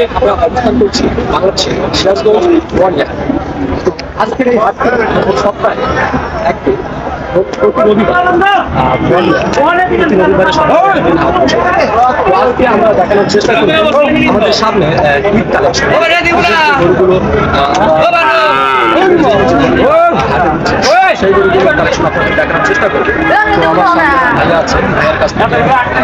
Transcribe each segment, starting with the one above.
আজকে আমরা অবস্থান করছি বাংলাদেশের সিরাজগঞ্জ ওয়ার্ডিয়া আজকের এই সপ্তাহে আজকে আমরা দেখানোর চেষ্টা করি আমাদের সামনে ঈদ কালেকশন। গরুগুলো সেই গরুগুলোর কালেকশন আপনাদের দেখানোর চেষ্টা করব। তো আমার ভাইয়ের কাছ থেকে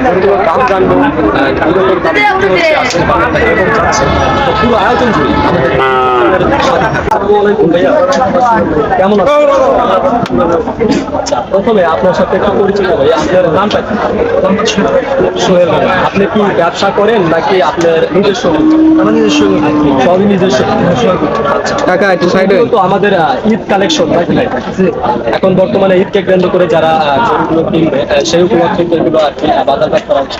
গরুগুলোর দাম জানব আহ, কীরকম দাম বিক্রি হচ্ছে আসছে বাজারটা কীরকম যাচ্ছে। তো পুরো আয়োজন জুড়ে আমাদের কেমন আচ্ছা প্রথমে আপনার সাথে একটু পরিচিত ভাই আপনার নামটা? সোহেল আপনি কি ব্যবসা করেন নাকি আপনার নিজস্ব? আমার নিজস্ব সবই নিজস্ব। আচ্ছা। কাকা একটু সাইড তো আমাদের ঈদ কালেকশন নাকি এখন বর্তমানে ঈদকে কেন্দ্র করে যারা গরুগুলো কিনবে সেই উপলক্ষে এগুলো আর কি বাজারঘাট করা হচ্ছে।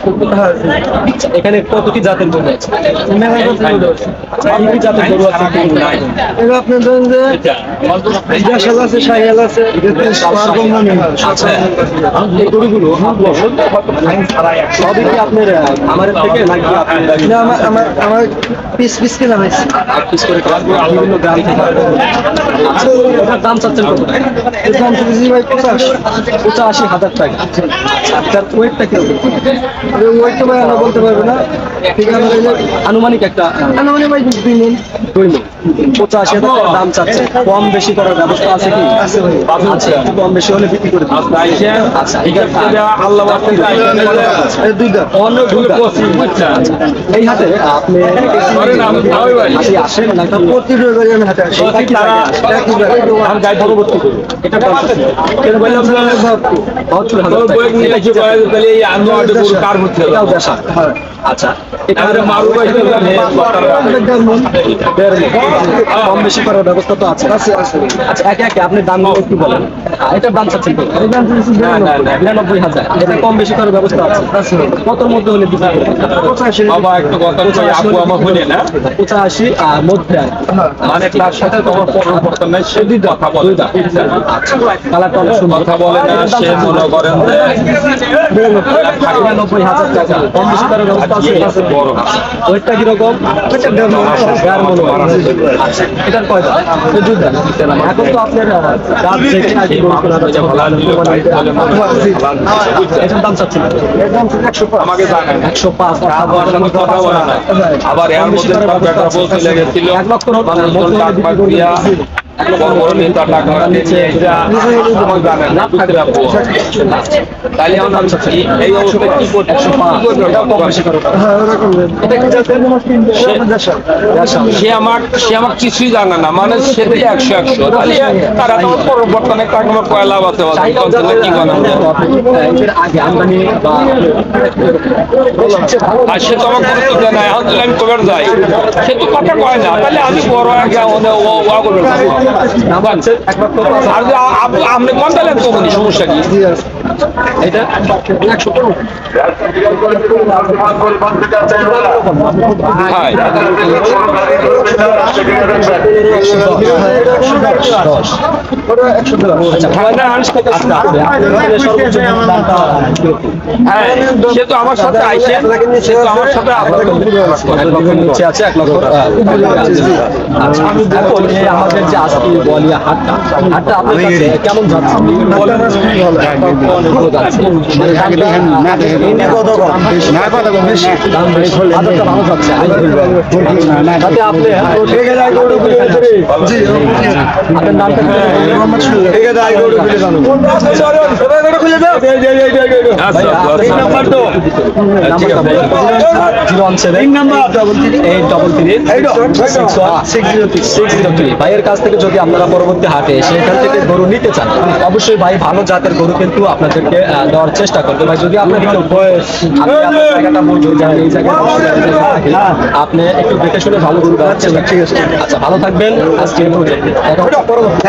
এখানে কত কি জাতের গরু আছে? কি জাতের গরু আছে? একটু আপনার ধরেন যে আছে আছে আচ্ছা এই গরুগুলো সবই কি আপনার আহ, খামারের থেকে নাকি আমার আমার আমার পিস পিস কেনা হয়েছে। পিস করে বিভিন্ন গ্রাম থেকে আচ্ছা, দাম চাচ্ছেন কত? দাম চলেছি ভাই পঞ্চাশ পঁচাশি হাজার টাকা আপনার ওয়েটটা কীরকম তো ভাই আমরা বলতে পারব না ঠিক আছে আনুমানিক একটা আনুমানিক ভাই দুই মন দুই মিনিট পঁচাশি হাজার টাকা দাম চাচ্ছে কম বেশি করার ব্যবস্থা আছে কি আছে। আচ্ছা কম বেশি হলে বিক্রি করে। আচ্ছা ঠিক আছে আল্লাহ এই দুইটা অন্য। আচ্ছা, এই হাতে আপনি আসেন নাকি প্রতি রবিবারই আমি হাতে আসি জায়গায়। আমি গাই পরবর্তী করব এটা দাম কেন বললাম বাহাত্তর হাজার। এটা? এটাও দেশা। আচ্ছা এটা দাম। কম বেশি করার ব্যবস্থা তো আছে। আচ্ছা একে একে আপনি দামগুলো একটু বলেন। দাম চাচ্ছেন কত? এই দাম চলেছি বিরানব্বই। হাজার। এটা কম বেশি করার ব্যবস্থা আছে। কতর মধ্যে হলে পঁচাশি। বাবা একটু কথা আপু আমার না? পঁচাশি আর মধ্যে। কি। মানে তার সাথে তোমার পরিবর্তন নাই সে দুই কথা বলে। কালারটা অনেক সুন্দর কথা বলে না সে মনে করেন যে হাজার টাকা কম বেশি করার ব্যবস্থা আছে বড় ওইটা কীরকম ওইটা দেড় মণ। দেড় মণ। আচ্ছা এটার কয় দাম এই দুই দাম এখন তো আপনার আহ, রাত আর কি গরু কেনা বেচা ভালো এটার দাম চাচ্ছেন এর দাম চলেছে একশো পাঁচ। আমাকে জানায় না একশো পাঁচ আমার সঙ্গে কথা বলে না আবার এর মধ্যে লেগেছিল এক লক্ষ তোর টাক সে আমার সে আমার কিছুই জানে না মানে সে একশো একশো তাহলে তারা তো কয়লা বাতে আর সে তো আমার গুরুত্ব দেয় না আমি কবার যাই সে তো কথা কয় না তাহলে আমি বড়। আগে ও করবে সে তো আমার সাথে আইসে সে তো আমার সাথে আছে এক লক্ষ আমাদের যে আজকে বলিয়া হাটটা হাটটা আপনার কাছে কেমন যাচ্ছে। মানে আপনি। আচ্ছা ভাইয়ের কাছ থেকে যদি আপনারা পরবর্তী হাটে সেখান থেকে গরু নিতে চান অবশ্যই ভাই ভালো জাতের গরু কিন্তু আপনাদেরকে দেওয়ার চেষ্টা করবে। ভাই যদি আপনার একটু আমি জায়গাটা বলব এই জায়গায় আপনি একটু দেখে শুনে ভালো গরু দেওয়ার চেষ্টা ঠিক আছে আচ্ছা ভালো থাকবেন। আজকে পরবর্তী।